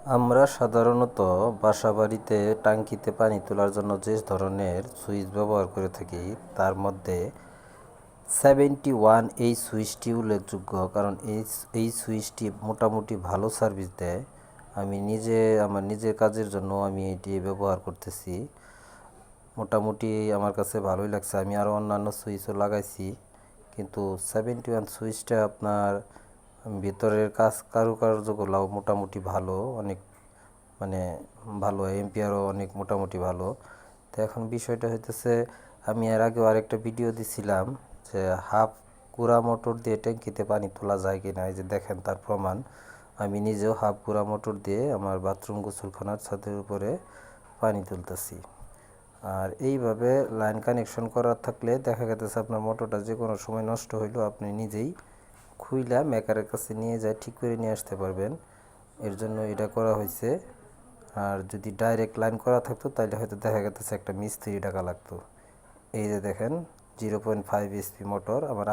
আমরা সাধারণত বাসা বাড়িতে টাঙ্কিতে পানি তোলার জন্য যে ধরনের সুইচ ব্যবহার করে থাকি, তার মধ্যে সেভেন্টি ওয়ান এই সুইচটি উল্লেখযোগ্য, কারণ এই এই সুইচটি মোটামুটি ভালো সার্ভিস দেয়। আমি নিজে, আমার নিজের কাজের জন্য আমি এটি ব্যবহার করতেছি। মোটামুটি আমার কাছে ভালোই লাগছে। আমি আরও অন্যান্য সুইচও লাগাইছি, কিন্তু সেভেন্টি ওয়ান সুইচটা আপনার ভিতরের কাজ কারুকার্যগুলোও মোটামুটি ভালো, অনেক মানে ভালো এম্পিয়ারও অনেক মোটামুটি ভালো। তো এখন বিষয়টা হইতেছে, আমি এর আগেও আরেকটা ভিডিও দিছিলাম যে হাফ কুড়া মোটর দিয়ে ট্যাঙ্কিতে পানি তোলা যায় কি না এই যে দেখেন তার প্রমাণ। আমি নিজেও হাফ কুড়া মোটর দিয়ে আমার বাথরুম গোসলখানার ছাদের উপরে পানি তুলতেছি। আর এইভাবে লাইন কানেকশন করা থাকলে দেখা গেতেছে আপনার মোটরটা যে কোনো সময় নষ্ট হইলেও আপনি নিজেই খুইলা মেকারের কাছে নিয়ে যায়, ঠিক করে নিয়ে আসতে পারবেন। এর জন্য এটা করা হয়েছে। আর যদি ডাইরেক্ট লাইন করা থাকতো তাহলে হয়তো দেখা গেতেছে একটা মিস্ত্রি টাকা লাগতো। এই যে দেখেন zero point five SP motor আমার